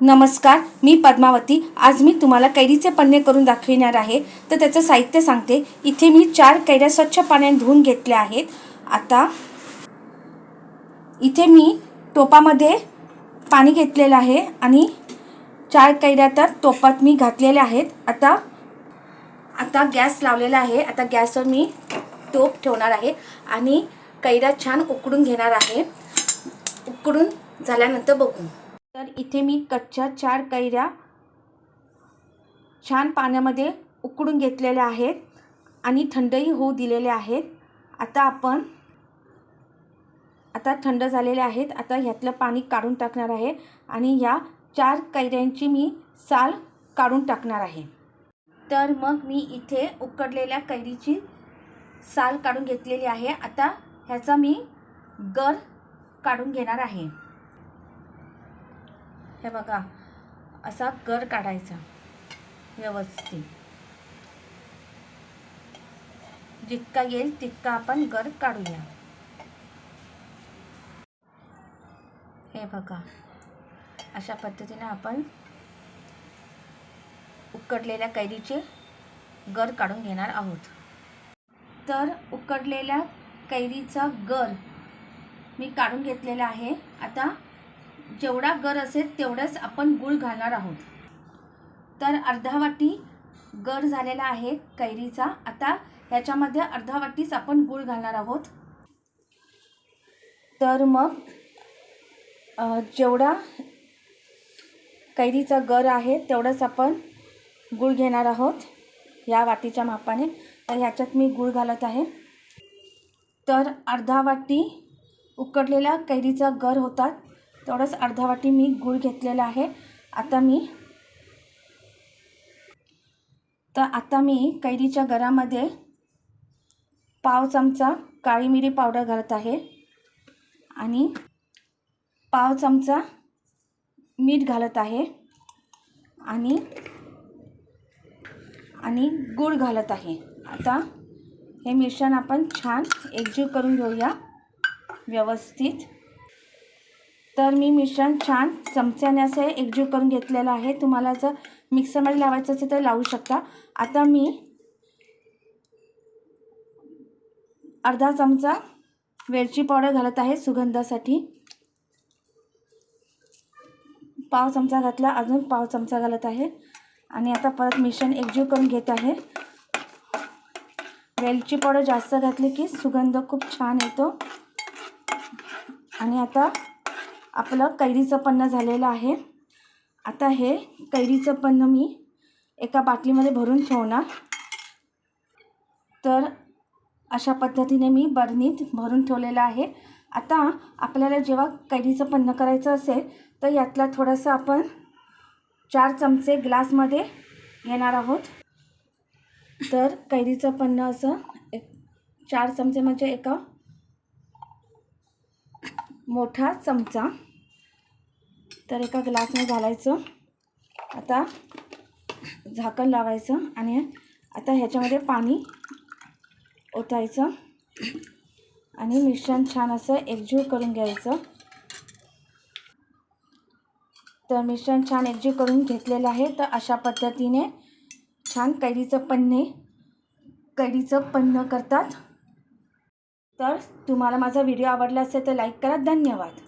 नमस्कार मी पद्मावती. आज मी तुम्हाला कैरीचे पन्ने करून दाखविणार आहे. तर त्याचं साहित्य सांगते. इथे मी चार कैऱ्या स्वच्छ पाण्याने धुवून घेतल्या आहेत. आता इथे मी टोपामध्ये पाणी घेतलेलं आहे आणि चार कैऱ्या तर टोपात मी घातलेल्या आहेत. आता आता गॅस लावलेला आहे. आता गॅसवर मी टोप ठेवणार आहे आणि कैऱ्या छान उकडून घेणार आहे. उकडून झाल्यानंतर बघू. तर इथे मी कच्च्या चार कैऱ्या छान पाण्यामध्ये उकडून घेतलेल्या आहेत आणि थंडही होऊ दिलेल्या आहेत. आता आपण आता थंड झालेले आहेत. आता ह्यातलं पाणी काढून टाकणार आहे आणि या चार कैऱ्यांची मी साल काढून टाकणार आहे. तर मग मी इथे उकडलेल्या कैरीची साल काढून घेतलेली आहे. आता ह्याचा मी गर काढून घेणार आहे. हे बघा असा गर काढायचा व्यवस्थित. जितका येईल तितका आपण गर काढूया. हे बघा अशा पद्धतीने आपण उकडलेल्या कैरीचे गर काढून घेणार आहोत. तर उकडलेल्या कैरीचा गर मी काढून घेतलेला आहे. आता जेवढा गर असेल तेवढंच आपण गूळ घालणार आहोत. तर अर्धा वाटी गर झालेला आहे कैरीचा. आता ह्याच्यामध्ये अर्धा वाटीच आपण गूळ घालणार आहोत. तर मग जेवढा कैरीचा गर आहे तेवढंच आपण गूळ घेणार आहोत या वाटीच्या मापाने. तर ह्याच्यात मी गूळ घालत आहे. तर अर्धा वाटी उकडलेला कैरीचा गर होतात. तेवढंच अर्धा वाटी मी गूळ घेतलेला आहे. आता मी तर आता मी कैरीच्या गरामध्ये पाव चमचा काळी मिरी पावडर घालत आहे. आणि पाव चमचा मीठ घालत आहे. आणि आणि गूळ घालत आहे. आता हे मिश्रण आपण छान एकजीव करून घेऊया व्यवस्थित. तर मी मिश्रण छान चमच्याने असं एकजीव करून घेतलेलं आहे. तुम्हाला जर मिक्सरमध्ये लावायचं असेल तर लावू शकता. आता मी अर्धा चमचा वेलची पावडर घालत आहे सुगंधासाठी. पाव चमचा घातला अजून पाव चमचा घालत आहे. आणि आता परत मिश्रण एकजीव करून घेत आहे. वेलची पावडर जास्त घातली की सुगंध खूप छान येतो. आणि आता आपलं कैरीचं पन्नं झालेलं आहे. आता हे कैरीचं पन्नं मी एका बाटलीमध्ये भरून ठेवणार. तर अशा पद्धतीने मी बरणीत भरून ठेवलेलं आहे. आता आपल्याला जेव्हा कैरीचं पन्नं करायचं असेल तर यातला थोडंसं आपण चार चमचे ग्लासमध्ये घेणार आहोत. तर कैरीचं पन्नं असं एक चार चमचे म्हणजे एका मोठा चमचा. तर एका ग्लासने घालायचं. आता झाकण लावायचं आणि आता ह्याच्यामध्ये पाणी ओतायचं. आणि मिश्रण छान असं एकजीव करून घ्यायचं. तर मिश्रण छान एकजीव करून घेतलेलं आहे. तर अशा पद्धतीने छान कैरीचं पन्ने कैरीचं पन्न करतात. तर तुम्हाला माझा व्हिडिओ आवडला असेल तर लाईक करा. धन्यवाद.